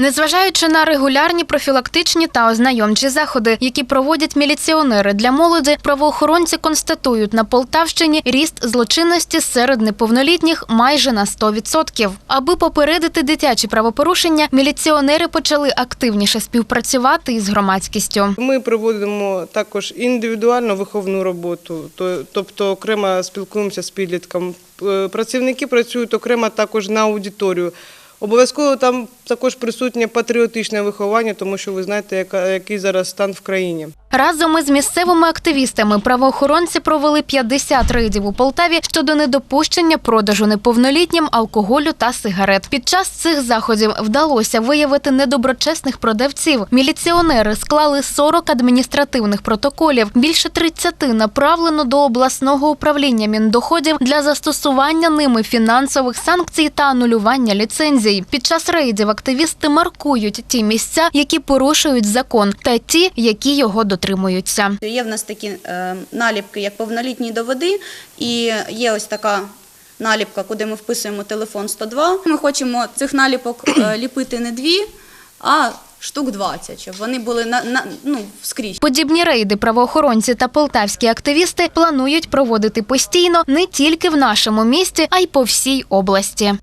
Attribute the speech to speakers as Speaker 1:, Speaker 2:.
Speaker 1: Незважаючи на регулярні профілактичні та ознайомчі заходи, які проводять міліціонери для молоді, правоохоронці констатують на Полтавщині ріст злочинності серед неповнолітніх майже на 100%. Аби попередити дитячі правопорушення, міліціонери почали активніше співпрацювати із громадськістю.
Speaker 2: Ми проводимо також індивідуальну виховну роботу, то- тобто окремо спілкуємося з підлітком. Е, Працівники працюють окремо також на аудиторію. Обов'язково там також присутнє патріотичне виховання, тому що ви знаєте, який зараз стан в країні.
Speaker 1: Разом із місцевими активістами правоохоронці провели 50 рейдів у Полтаві щодо недопущення продажу неповнолітнім алкоголю та сигарет. Під час цих заходів вдалося виявити недоброчесних продавців. Міліціонери склали 40 адміністративних протоколів. Більше 30 направлено до обласного управління міндоходів для застосування ними фінансових санкцій та анулювання ліцензій. Під час рейдів активісти маркують ті місця, які порушують закон, та ті, які його дотримуються.
Speaker 3: Є в нас такі е, наліпки, як повнолітній до води, і є ось така наліпка, куди ми вписуємо телефон 102. Ми хочемо цих наліпок е, ліпити не дві, а штук 20, щоб вони були на, на ну, скрізь.
Speaker 1: Подібні рейди правоохоронці та полтавські активісти планують проводити постійно не тільки в нашому місті, а й по всій області.